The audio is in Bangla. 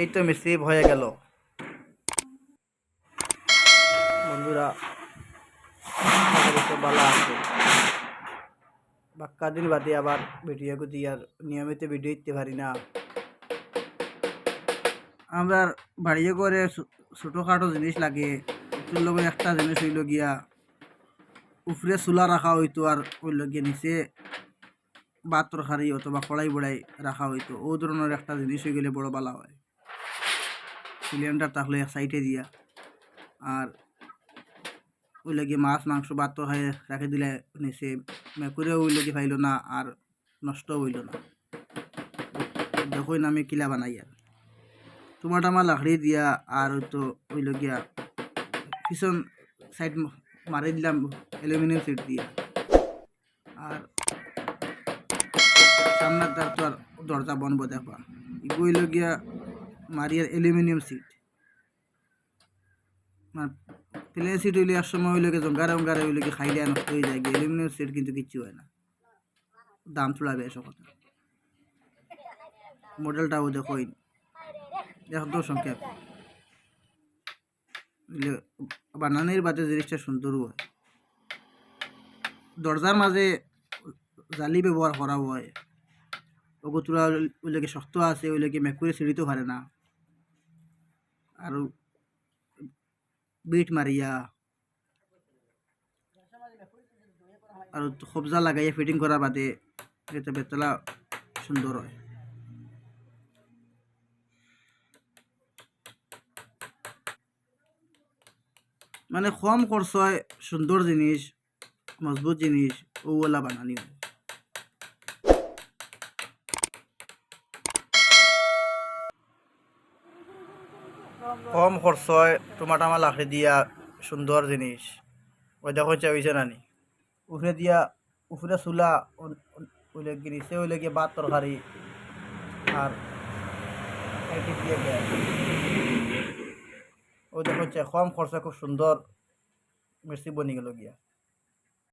এই তো মিসিভ হয়ে গেল। বন্ধুরা আছে। বাক্কা দিন বাদে আবার ভিডিও গুদি আর নিয়মিত ভিডিও দিতে পারি না। আমরা বাড়িয়ে করে ছোটোখাটো জিনিস লাগে তোর লগে একটা জিনিস হইল গিয়া, উপরে চুলা রাখা হইতো আর হইল গিয়ে নিচে ভাত তরকারি অথবা কড়াই বড়াই রাখা হইতো। ও ধরনের একটা জিনিস হয়ে গেলে বড় বালা হয়। সিলিন্ডার তাহলে এক সাইডে দিয়া। আর ওই লাগে মাছ, মাংস ভাত তরকারি রাখি দিলে নিচে মেকুরে ওই লাগে পাইল না আর নষ্ট হইল না। দেখুন আমি কিলা বানাই আর। তোমার টামা লাকড়ি দিয়া আর তো ওই লগিয়া পিছন সাইড মারি দিলাম অ্যালুমিনিয়াম সিট দিয়া। আর সামনের তার তো আর দরজা বনব দেখবা। এগুই লগিয়া মারিয়ার অ্যালুমিনিয়াম সিট। মানে প্লেন সিট হইলে এক সময় হইলে জঙ্গারে জঙ্গারে হইলে কি খাইলে নষ্ট হয়ে যায় অ্যালুমিনিয়াম সিট কিন্তু কিচ্ছু হয় না। দাম তোলা বেশ কথা। মডেলটাও দেখোই একদম সংক্ষেপ বানানোর বাদে জিনিসটা সুন্দর হয়। দরজার মাঝে জালি ব্যবহার করা হয়। ওইলেকে শক্ত আছে ওইলেকে মেকুরে ছিঁড়িতে পারে না। আৰু বিট মারিয়া। আৰু সবজা লাগাইয়া ফিটিং করার বাদে এটা বেতলা সুন্দর হয়। মানে কম খরচয় সুন্দর জিনিস, মজবুত জিনিস ওগুলা বানানি হয়। কম খরচয় টমাটামা লাখড়ি দিয়া সুন্দর জিনিস ওই দেখো চাইছে নানি উফরে দিয়া উফরে চুলা ওইলে গিরিছে ওইলে গিয়ে ভাত তরকারি আর ওই দেখো কম খরচে খুব সুন্দর মিষ্টি বনি গেল গিয়া।